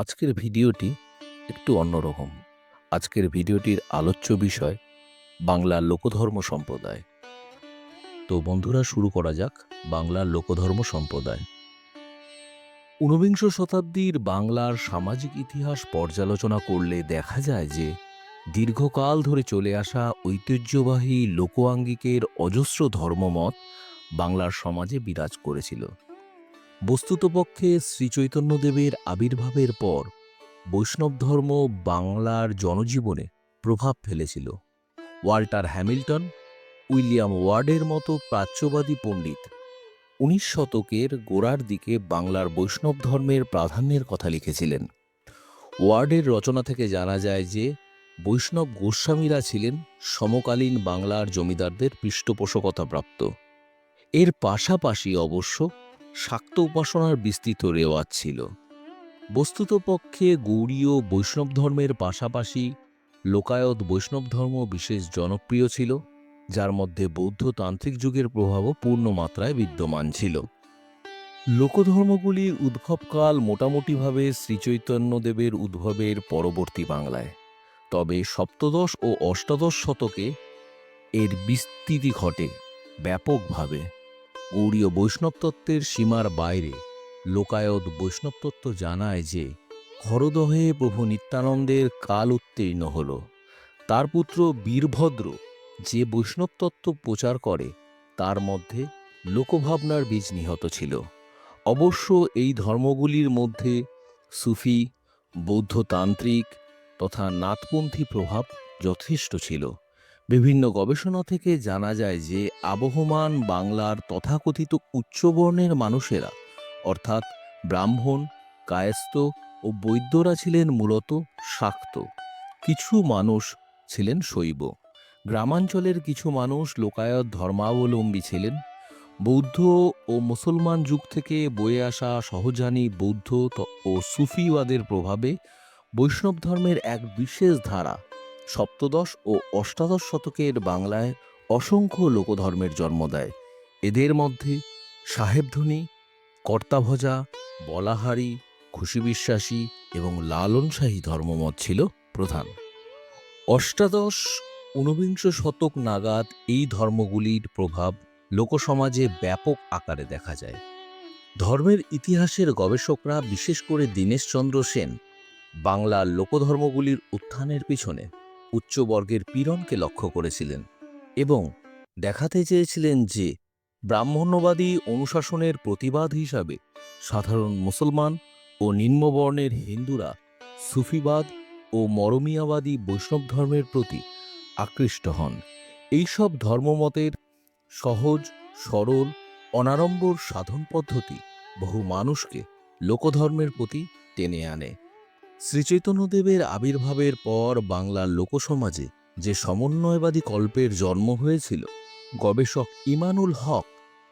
আজকের ভিডিওটি একটু অন্যরকম। আজকের ভিডিওটির আলোচ্য বিষয় বাংলার লোকধর্ম সম্প্রদায়। তো বন্ধুরা, শুরু করা যাক বাংলার লোকধর্ম সম্প্রদায়। ঊনবিংশ শতাব্দীর বাংলার সামাজিক ইতিহাস পর্যালোচনা করলে দেখা যায় যে, দীর্ঘকাল ধরে চলে আসা ঐতিহ্যবাহী লোকআঙ্গিকের অজস্র ধর্মমত বাংলার সমাজে বিরাজ করেছিল। বস্তুতপক্ষে শ্রীচৈতন্যদেবের আবির্ভাবের পর বৈষ্ণব ধর্ম বাংলার জনজীবনে প্রভাব ফেলেছিল। ওয়াল্টার হ্যামিল্টন, উইলিয়াম ওয়ার্ডের মতো প্রাচ্যবাদী পণ্ডিত উনিশ শতকের গোড়ার দিকে বাংলার বৈষ্ণব ধর্মের প্রাধান্যের কথা লিখেছিলেন। ওয়ার্ডের রচনা থেকে জানা যায় যে বৈষ্ণব গোস্বামীরা ছিলেন সমকালীন বাংলার জমিদারদের পৃষ্ঠপোষকতাপ্রাপ্ত। এর পাশাপাশি অবশ্য শাক্ত উপাসনার বিস্তৃত রেওয়াজ ছিল। বস্তুতপক্ষে গৌড়ীয় বৈষ্ণব ধর্মের পাশাপাশি লোকায়ত বৈষ্ণব ধর্ম বিশেষ জনপ্রিয় ছিল, যার মধ্যে বৌদ্ধ তান্ত্রিক যুগের প্রভাবও পূর্ণ মাত্রায় বিদ্যমান ছিল। লোকধর্মগুলির উদ্ভবকাল মোটামুটিভাবে শ্রীচৈতন্যদেবের উদ্ভবের পরবর্তী বাংলায়, তবে সপ্তদশ ও অষ্টাদশ শতকে এর বিস্তৃতি ঘটে ব্যাপকভাবে। গৌড়ীয় বৈষ্ণব তত্ত্বের সীমার বাইরে লোকায়ত বৈষ্ণব তত্ত্ব জানায় যে, খরদহে প্রভু নিত্যানন্দের কাল উত্তীর্ণ হল। তার পুত্র বীরভদ্র যে বৈষ্ণব তত্ত্ব প্রচার করে, তার মধ্যে লোকভাবনার বীজ নিহত ছিল। অবশ্য এই ধর্মগুলির মধ্যে সুফি, বৌদ্ধতান্ত্রিক তথা নাথপন্থী প্রভাব যথেষ্ট ছিল। বিভিন্ন গবেষণা থেকে জানা যায় যে আবহমান বাংলার তথাকথিত উচ্চবর্ণের মানুষেরা, অর্থাৎ ব্রাহ্মণ, কায়স্থ ও বৈদ্যরা ছিলেন মূলত শাক্ত। কিছু মানুষ ছিলেন শৈব। গ্রামাঞ্চলের কিছু মানুষ লোকায়ত ধর্মাবলম্বী ছিলেন। বৌদ্ধ ও মুসলমান যুগ থেকে বয়ে আসা সহজানী বৌদ্ধ ও সুফিওয়াদের প্রভাবে বৈষ্ণব ধর্মের এক বিশেষ ধারা সপ্তদশ ও অষ্টাদশ শতকের বাংলায় অসংখ্য লোকধর্মের জন্ম দেয়। এদের মধ্যে সাহেবধ্বনি কর্তাভজা, বলাহারি খুশি বিশ্বাসী এবং লালনশাহী ধর্মমত ছিল প্রধান। অষ্টাদশ ঊনবিংশ শতক নাগাদ এই ধর্মগুলির প্রভাব লোকসমাজে ব্যাপক আকারে দেখা যায়। ধর্মের ইতিহাসের গবেষকরা বিশেষ করে দীনেশচন্দ্র সেন বাংলার লোকধর্মগুলির উত্থানের পিছনে উচ্চবর্গের পীড়নকে লক্ষ্য করেছিলেন এবং দেখাতে চেয়েছিলেন যে ব্রাহ্মণ্যবাদী অনুশাসনের প্রতিবাদ হিসাবে সাধারণ মুসলমান ও নিম্নবর্ণের হিন্দুরা সুফিবাদ ও মরমিয়াবাদী বৈষ্ণব ধর্মের প্রতি আকৃষ্ট হন। এইসব ধর্মমতের সহজ, সরল, অনাড়ম্বর সাধন পদ্ধতি বহু মানুষকে লোকধর্মের প্রতি টেনে আনে। শ্রীচৈতন্যদেবের আবির্ভাবের পর বাংলার লোকসমাজে যে সমন্বয়বাদী কল্পের জন্ম হয়েছিল, গবেষক ইমানুল হক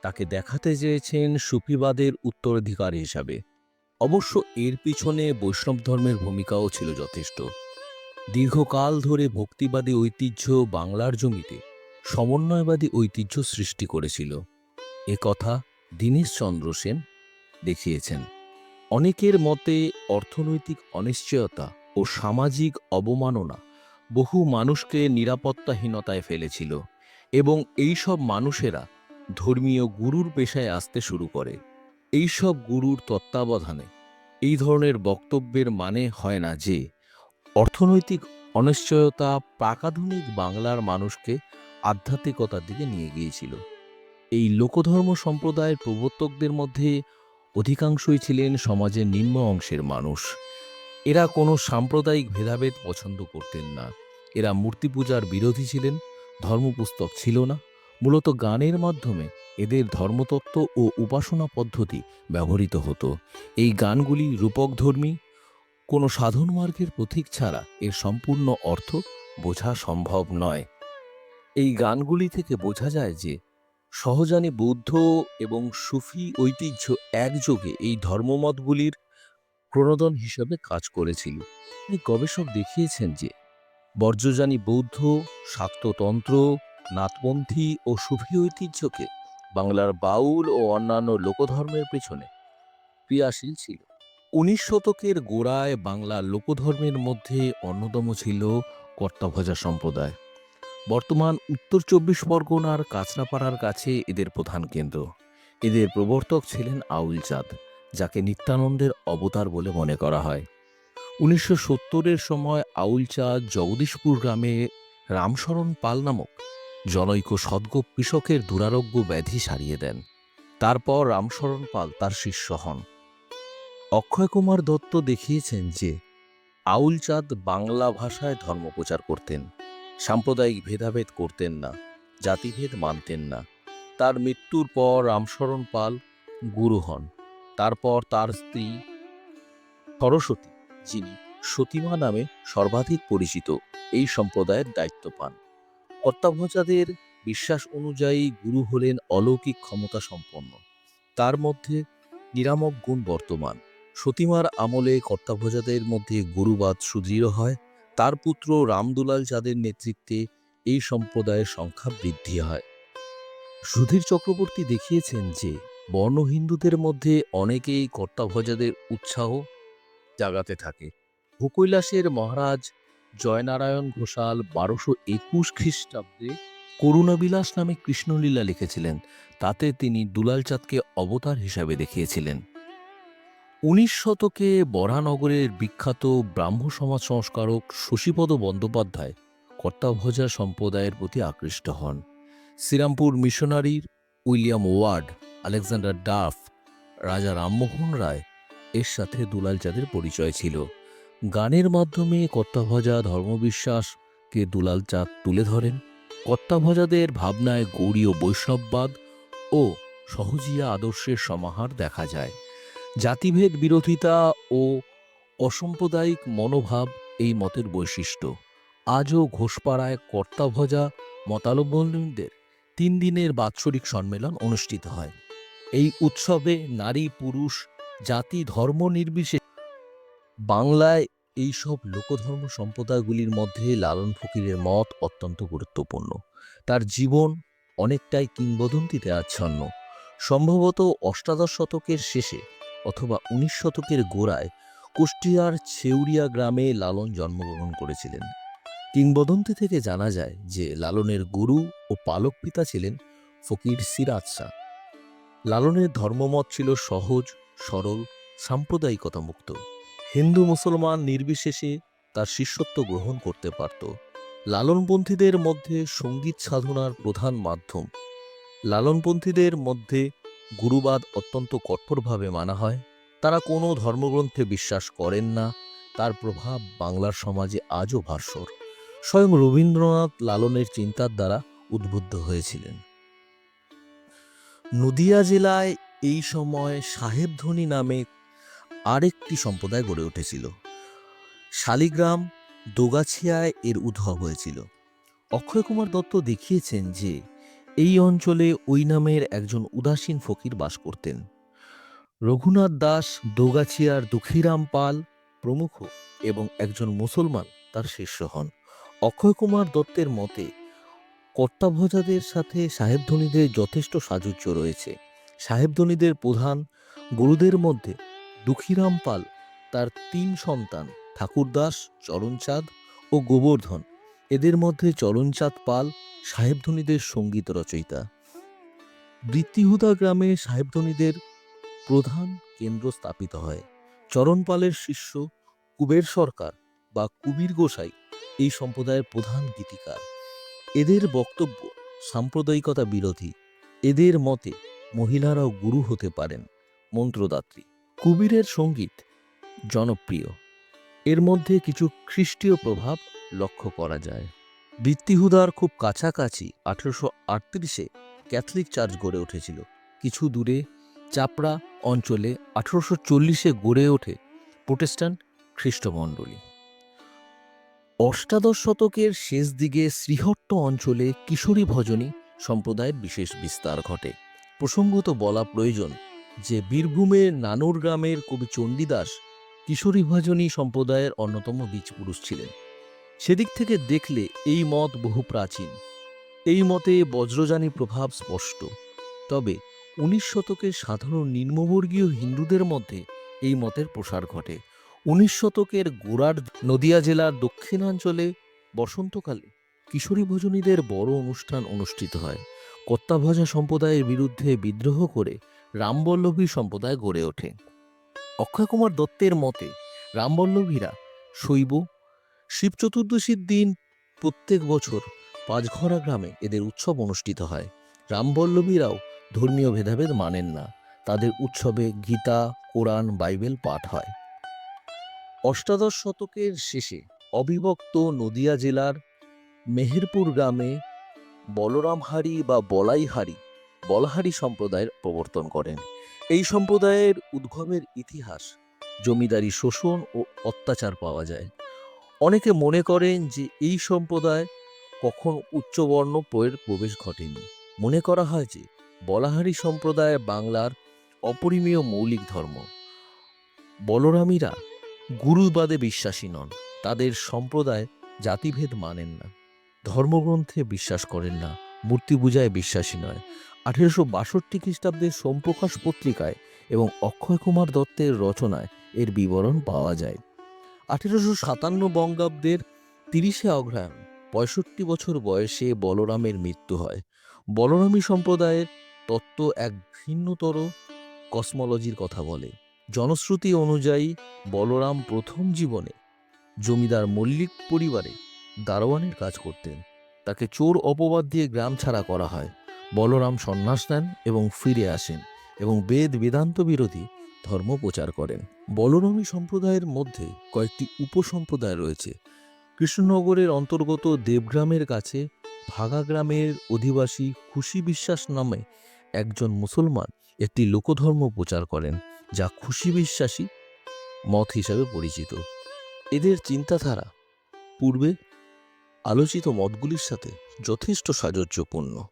তাকে দেখাতে চেয়েছেন সুফিবাদের উত্তরাধিকার হিসাবে। অবশ্য এর পিছনে বৈষ্ণব ধর্মের ভূমিকাও ছিল যথেষ্ট। দীর্ঘকাল ধরে ভক্তিবাদী ঐতিহ্য বাংলার জমিতে সমন্বয়বাদী ঐতিহ্য সৃষ্টি করেছিল। এ কথা দীনেশচন্দ্র সেন দেখিয়েছেন। অনেকের মতে অর্থনৈতিক অনিশ্চয়তা ও সামাজিক অবমাননা বহু মানুষকে নিরাপত্তাহীনতায় ফেলেছিল এবং এইসব মানুষেরা ধর্মীয় গুরুর পেশায় আসতে শুরু করে। এইসব গুরুর তত্ত্বাবধানে এই ধরনের বক্তব্যের মানে হয় না যে অর্থনৈতিক অনিশ্চয়তা প্রাকাধুনিক বাংলার মানুষকে আধ্যাত্মিকতার দিকে নিয়ে গিয়েছিল। এই লোকধর্ম সম্প্রদায়ের প্রবর্তকদের মধ্যে অধিকাংশই ছিলেন সমাজের নিম্ন অংশের মানুষ। এরা কোনো সাম্প্রদায়িক ভেদাভেদ পছন্দ করতেন না। এরা মূর্তি পূজার বিরোধী ছিলেন, ধর্মপুস্তক ছিল না। মূলত গানের মাধ্যমে এদের ধর্মতত্ত্ব ও উপাসনা পদ্ধতি ব্যবহৃত হতো। এই গানগুলি রূপকধর্মী, কোনো সাধন মার্গের প্রতীক ছাড়া এর সম্পূর্ণ অর্থ বোঝা সম্ভব নয়। এই গানগুলি থেকে বোঝা যায় যে সহজানী বৌদ্ধ এবং সুফি ঐতিহ্য একযোগে এই ধর্মমতগুলির প্রণোদন হিসাবে কাজ করেছিল। তিনি গবেষক দেখিয়েছেন যে বর্জ্যজানী বৌদ্ধ, শাক্ততন্ত্র, নাথপন্থী ও সুফি ঐতিহ্যকে বাংলার বাউল ও অন্যান্য লোকধর্মের পেছনে ক্রিয়াশীল ছিল। উনিশ শতকের গোড়ায় বাংলা লোকধর্মের মধ্যে অন্যতম ছিল কর্তাভজা সম্প্রদায়। বর্তমান উত্তর চব্বিশ পরগনার কাঁচরাপাড়ার কাছে এদের প্রধান কেন্দ্র। এদের প্রবর্তক ছিলেন আউল চাঁদ যাকে নিত্যানন্দের অবতার বলে মনে করা হয়। উনিশশো সত্তরের সময় আউল চাঁদ জগদীশপুর গ্রামে রামশরণ পাল নামক জনৈক সদ্গ কৃষকের দুরারোগ্য ব্যাধি সারিয়ে দেন। তারপর রামশরণ পাল তার শিষ্য হন। অক্ষয় কুমার দত্ত দেখিয়েছেন যে আউল চাঁদ বাংলা ভাষায় ধর্ম প্রচার করতেন। সাম্প্রদায়িক ভেদাভেদ করতেন না, জাতিভেদ মানতেন না। তার মৃত্যুর পর রামশরণ পাল গুরু হন। তারপর তার স্ত্রী সরস্বতী, যিনি সতীমা নামে সর্বাধিক পরিচিত, এই সম্প্রদায়ের দায়িত্ব পান। অত্যাভজাদের বিশ্বাস অনুযায়ী গুরু হলেন অলৌকিক ক্ষমতা সম্পন্ন। তার মধ্যে নিরামক গুণ বর্তমান। সতীমার আমলে কর্তাভজাদের মধ্যে গুরুবাদ সুদৃঢ় হয় তার পুত্র রামদুলাল চাঁদের নেতৃত্বে এই সম্প্রদায়ের সংখ্যা বৃদ্ধি হয়। সুধীর চক্রবর্তী দেখিয়েছেন যে, বর্ণ হিন্দুদের মধ্যে অনেকেই কর্তাভজাদের উৎসাহ জাগাতে থাকে। ভূকৈলাসের মহারাজ জয়নারায়ণ ঘোষাল বারোশো একুশ খ্রিস্টাব্দে করুণাবিলাস নামে কৃষ্ণলীলা লিখেছিলেন। তাতে তিনি দুলাল চাঁদকে অবতার হিসাবে দেখিয়েছিলেন। উনিশ শতকে বরানগরের বিখ্যাত ব্রাহ্ম সমাজ সংস্কারক শশীপদ বন্দ্যোপাধ্যায় কর্তাভজা সম্প্রদায়ের প্রতি আকৃষ্ট হন। Serampore মিশনারির William Ward, Alexander Duff, Raja Rammohan Roy এর সাথে দুলাল চাঁদের পরিচয় ছিল। গানের মাধ্যমে কর্তাভজা ধর্মবিশ্বাসকে দুলাল চাঁদ তুলে ধরেন। কর্তাভজাদের ভাবনায় গৌরীয় বৈষ্ণববাদ ও সহজিয়া আদর্শের সমাহার দেখা যায়। জাতিভেদ বিরোধিতা ও অসাম্প্রদায়িক মনোভাব এই মতের বৈশিষ্ট্য। আজও ঘোষপাড়ায় কর্তাভজা মতাবলম্বীদের তিন দিনের বাৎসরিক সম্মেলন অনুষ্ঠিত হয়। এই উৎসবে নারী, পুরুষ, জাতি, ধর্ম নির্বিশেষে বাংলায় এই সব লোকধর্ম সম্প্রদায়গুলির মধ্যে লালন ফকিরের মত অত্যন্ত গুরুত্বপূর্ণ। তার জীবন অনেকটাই কিংবদন্তিতে আচ্ছন্ন। সম্ভবত অষ্টাদশ শতকের শেষে অথবা উনিশ শতকের গোড়ায় কুষ্টিয়ার ছেউরিয়া গ্রামে লালন জন্মগ্রহণ করেছিলেন। কিংবদন্তি থেকে জানা যায় যে লালনের গুরু ও পালক পিতা ছিলেন ফকির সিরাজ শাহ। লালনের ধর্মমত ছিল সহজ, সরল সাম্প্রদায়িকতা মুক্ত হিন্দু মুসলমান নির্বিশেষে তার শিষ্যত্ব গ্রহণ করতে পারত। লালনপন্থীদের মধ্যে সংগীত সাধনার প্রধান মাধ্যম। লালনপন্থীদের মধ্যে গুরুবাদ অত্যন্ত কঠোরভাবে মানা হয়। তারা কোনো ধর্মগ্রন্থে বিশ্বাস করেন না। তার প্রভাব বাংলার সমাজে আজও ভাস্বর স্বয়ং রবীন্দ্রনাথ লালনের চিন্তার দ্বারা উদ্বুদ্ধ হয়েছিলেন। নদিয়া জেলায় এই সময় সাহেবধ্বনি নামে আরেকটি সম্প্রদায় গড়ে উঠেছিল। শালিগ্রাম দোগাছিয়ায় এর উদ্ভব হয়েছিল। অক্ষয় কুমার দত্ত দেখিয়েছেন যে এই অঞ্চলে ওই নামের একজন উদাসীন ফকির বাস করতেন। রঘুনাথ দাস, দোগাছিয়ার দুঃখীরাম পাল প্রমুখ এবং একজন মুসলমান তার শিষ্য হন। অক্ষয় কুমার দত্তের মতে কর্তাভজাদের সাথে সাহেবধ্বনিদের যথেষ্ট সাযুজ্য রয়েছে। সাহেবধ্বনিদের প্রধান গুরুদের মধ্যে দুঃখীরাম পাল, তার তিন সন্তান ঠাকুরদাস, চরণচাঁদ ও গোবর্ধন। এদের মধ্যে চরণচাঁদ পাল সাহেবধ্বনিদের সংগীত রচয়িতা। বৃত্তিহুদা গ্রামে সাহেবধ্বনিদের প্রধান কেন্দ্র স্থাপিত হয়। চরণপালের শিষ্য কুবের সরকার বা কুবির গোসাই এই সম্প্রদায়ের প্রধান গীতিকার। এদের বক্তব্য সাম্প্রদায়িকতা বিরোধী। এদের মতে মহিলারাও গুরু হতে পারেন, মন্ত্রদাত্রী। কুবিরের সংগীত জনপ্রিয়। এর মধ্যে কিছু খ্রিস্টীয় প্রভাব লক্ষ্য করা যায়। বৃত্তিহুদার খুব কাছাকাছি আঠেরোশো আটত্রিশে ক্যাথলিক চার্চ গড়ে উঠেছিল। কিছু দূরে চাপড়া অঞ্চলে আঠেরোশো চল্লিশে গড়ে ওঠে প্রোটেস্ট্যান্ট খ্রিস্টমণ্ডলী। অষ্টাদশ শতকের শেষ দিকে শ্রীহট্ট অঞ্চলে কিশোরী ভজনী সম্প্রদায়ের বিশেষ বিস্তার ঘটে। প্রসঙ্গত বলা প্রয়োজন যে বীরভূমের নানুর গ্রামের কবি চণ্ডীদাস কিশোরী ভজনী সম্প্রদায়ের অন্যতম বীজপুরুষ ছিলেন। সেদিক থেকে দেখলে এই মত বহু প্রাচীন। এই মতে বজ্রযানী প্রভাব স্পষ্ট। তবে উনিশ শতকের সাধারণ নিম্নবর্গীয় হিন্দুদের মধ্যে এই মতের প্রসার ঘটে। উনিশ শতকের গোড়ার নদিয়া জেলার দক্ষিণাঞ্চলে বসন্তকালে কিশোরী ভোজনীদের বড় অনুষ্ঠান অনুষ্ঠিত হয়। কত্তাভজা সম্প্রদায়ের বিরুদ্ধে বিদ্রোহ করে রামবল্লভী সম্প্রদায় গড়ে ওঠে। অক্ষয় কুমার দত্তের মতে রামবল্লভীরা শৈব শিব চতুর্দশীর দিন প্রত্যেক বছর পাঁচঘরা গ্রামে এদের উৎসব অনুষ্ঠিত হয়। রামবল্লভীরাও ধর্মীয় ভেদাভেদ মানেন না। তাদের উৎসবে গীতা, কোরআন, বাইবেল পাঠ হয়। অষ্টাদশ শতকের শেষে অবিভক্ত নদিয়া জেলার মেহেরপুর গ্রামে বলরামহারি বা বলাইহারি, বলহারি সম্প্রদায়ের প্রবর্তন করেন। এই সম্প্রদায়ের উদ্ভবের ইতিহাস জমিদারি শোষণ ও অত্যাচার পাওয়া যায়। অনেকে মনে করেন যে এই সম্প্রদায় কখন উচ্চবর্ণ প্রয়ের প্রবেশ ঘটেনি। মনে করা হয় যে বলাহারি সম্প্রদায় বাংলার অপরিমীয় মৌলিক ধর্ম। বলরামীরা গুরুবাদে বিশ্বাসী নন। তাদের সম্প্রদায় জাতিভেদ মানেন না। ধর্মগ্রন্থে বিশ্বাস করেন না। মূর্তি পূজায় বিশ্বাসী নয়। আঠেরোশো বাষট্টি খ্রিস্টাব্দের সোমপ্রকাশ পত্রিকায় এবং অক্ষয় কুমার দত্তের রচনায় এর বিবরণ পাওয়া যায়। আঠেরোশো সাতান্ন বঙ্গাব্দের তিরিশে অগ্রহায়ণ পঁয়ষট্টি বছর বয়সে বলরামের মৃত্যু হয়। বলরামী সম্প্রদায়ের তত্ত্ব এক ভিন্নতর কসমোলজির কথা বলে। জনশ্রুতি অনুযায়ী বলরাম প্রথম জীবনে জমিদার মল্লিক পরিবারে দারোয়ানের কাজ করতেন। তাকে চোর অপবাদ দিয়ে গ্রাম ছাড়া করা হয়। বলরাম সন্ন্যাস নেন এবং ফিরে আসেন এবং বেদ বেদান্ত বিরোধী ধর্ম প্রচার করেন। বলরামী সম্প্রদায়ের মধ্যে কয়েকটি উপসম্প্রদায় রয়েছে। কৃষ্ণনগরের অন্তর্গত দেবগ্রামের কাছে ভাগা গ্রামের অধিবাসী খুশি বিশ্বাস নামে একজন মুসলমান একটি লোকধর্ম প্রচার করেন, যা খুশি বিশ্বাসী মত হিসাবে পরিচিত। এদের চিন্তাধারা পূর্বে আলোচিত মতগুলির সাথে যথেষ্ট সাযুজ্যপূর্ণ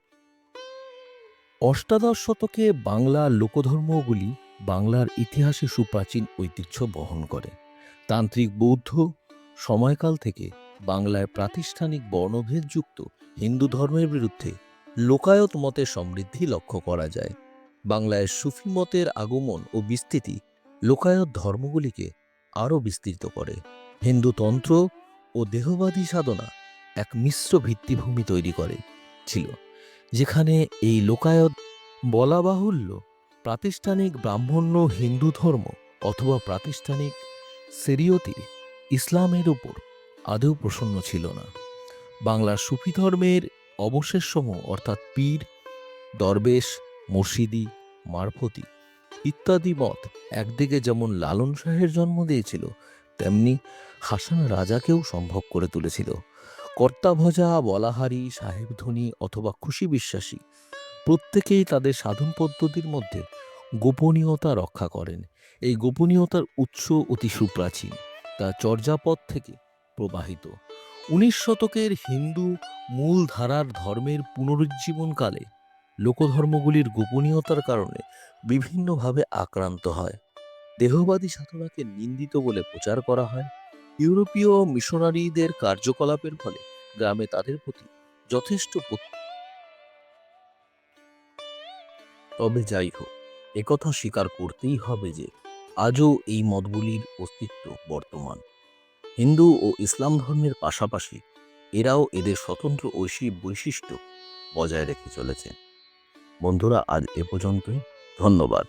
অষ্টাদশ শতকে বাংলা লোকধর্মগুলি বাংলার ইতিহাসে সুপ্রাচীন ঐতিহ্য বহন করে। তান্ত্রিক বৌদ্ধ সময়কাল থেকে বাংলায় প্রাতিষ্ঠানিক বর্ণভেদযুক্ত হিন্দু ধর্মের বিরুদ্ধে লোকায়ত মতের সমৃদ্ধি লক্ষ্য করা যায়। বাংলায় সুফি মতের আগমন ও বিস্তৃতি লোকায়ত ধর্মগুলিকে আরও বিস্তৃত করে। হিন্দু তন্ত্র ও দেহবাদী সাধনা এক মিশ্র ভিত্তিভূমি তৈরি করে ছিল, যেখানে এই লোকায়ত বলা বাহুল্য প্রাতিষ্ঠানিক ব্রাহ্মণ্য হিন্দু ধর্ম অথবা প্রাতিষ্ঠানিক সেরিয়তি ইসলামের উপর আদৌ প্রসন্ন ছিল না। বাংলার সুফি ধর্মের অবশেষসমূহ, অর্থাৎ পীর, দরবেশ মুর্শিদি মারফতি ইত্যাদি মত একদিকে যেমন লালন শাহের জন্ম দিয়েছিল, তেমনি হাসান রাজাকেও সম্ভব করে তুলেছিল। কর্তাভজা বলাহারি সাহেবধ্বনি অথবা খুশি বিশ্বাসী প্রত্যেকেই তাদের সাধন পদ্ধতির মধ্যে গোপনীয়তা রক্ষা করেন। এই গোপনীয়তার উৎস অতি সুপ্রাচীন, তা চর্যাপদ থেকে প্রবাহিত। উনিশ শতকের হিন্দু মূল ধারার ধর্মের পুনরুজ্জীবনকালে লোকধর্মগুলির গোপনীয়তার কারণে বিভিন্নভাবে আক্রান্ত হয়। দেহবাদী সাধনাকে নিন্দিত বলে প্রচার করা হয়। ইউরোপীয় মিশনারিদের কার্যকলাপের ফলে গ্রামে তাদের প্রতি যথেষ্ট তবে যাই হোক একথা স্বীকার করতেই হবে যে, আজও এই মতগুলির অস্তিত্ব বর্তমান। হিন্দু ও ইসলাম ধর্মের পাশাপাশি এরাও এদের স্বতন্ত্র ঐশী বৈশিষ্ট্য বজায় রেখে চলেছে বন্ধুরা, আজ এ পর্যন্তই। ধন্যবাদ।